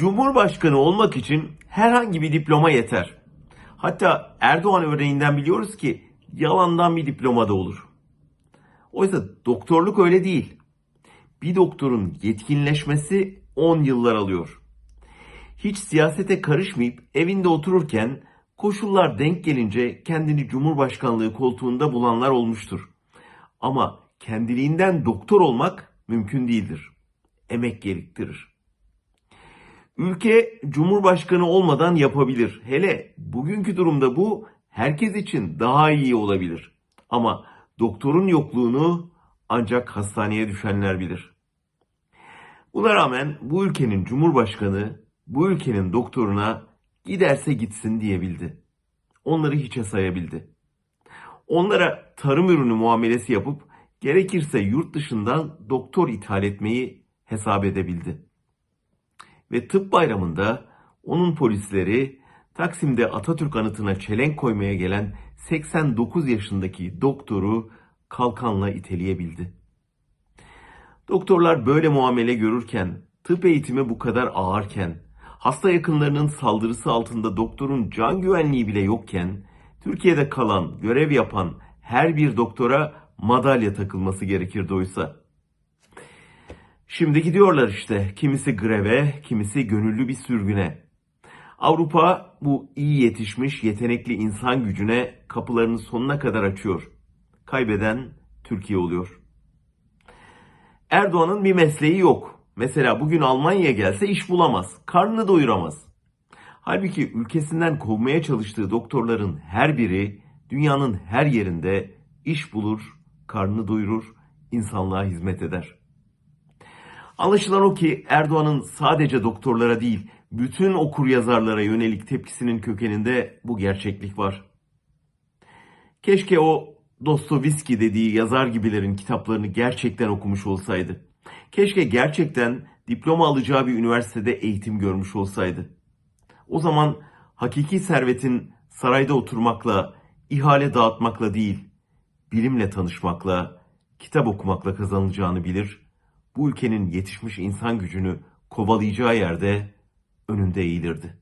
Cumhurbaşkanı olmak için herhangi bir diploma yeter. Hatta Erdoğan örneğinden biliyoruz ki yalandan bir diploma da olur. Oysa doktorluk öyle değil. Bir doktorun yetkinleşmesi 10 yıllar alıyor. Hiç siyasete karışmayıp evinde otururken koşullar denk gelince kendini Cumhurbaşkanlığı koltuğunda bulanlar olmuştur. Ama kendiliğinden doktor olmak mümkün değildir. Emek gerektirir. Ülke cumhurbaşkanı olmadan yapabilir. Hele bugünkü durumda bu herkes için daha iyi olabilir. Ama doktorun yokluğunu ancak hastaneye düşenler bilir. Buna rağmen bu ülkenin cumhurbaşkanı bu ülkenin doktoruna giderse gitsin diyebildi. Onları hiçe sayabildi. Onlara tarım ürünü muamelesi yapıp gerekirse yurt dışından doktor ithal etmeyi hesap edebildi. Ve tıp bayramında onun polisleri Taksim'de Atatürk anıtına çelenk koymaya gelen 89 yaşındaki doktoru kalkanla iteleyebildi. Doktorlar böyle muamele görürken, tıp eğitimi bu kadar ağırken, hasta yakınlarının saldırısı altında doktorun can güvenliği bile yokken, Türkiye'de kalan, görev yapan her bir doktora madalya takılması gerekirdi oysa. Şimdi gidiyorlar işte. Kimisi greve, kimisi gönüllü bir sürgüne. Avrupa bu iyi yetişmiş, yetenekli insan gücüne kapılarını sonuna kadar açıyor. Kaybeden Türkiye oluyor. Erdoğan'ın bir mesleği yok. Mesela bugün Almanya'ya gelse iş bulamaz, karnını doyuramaz. Halbuki ülkesinden kovmaya çalıştığı doktorların her biri dünyanın her yerinde iş bulur, karnını doyurur, insanlığa hizmet eder. Anlaşılan o ki Erdoğan'ın sadece doktorlara değil, bütün okur yazarlara yönelik tepkisinin kökeninde bu gerçeklik var. Keşke o Dostoyevski dediği yazar gibilerin kitaplarını gerçekten okumuş olsaydı. Keşke gerçekten diploma alacağı bir üniversitede eğitim görmüş olsaydı. O zaman hakiki servetin sarayda oturmakla, ihale dağıtmakla değil, bilimle tanışmakla, kitap okumakla kazanılacağını bilir. Bu ülkenin yetişmiş insan gücünü kovalayacağı yerde önünde eğilirdi.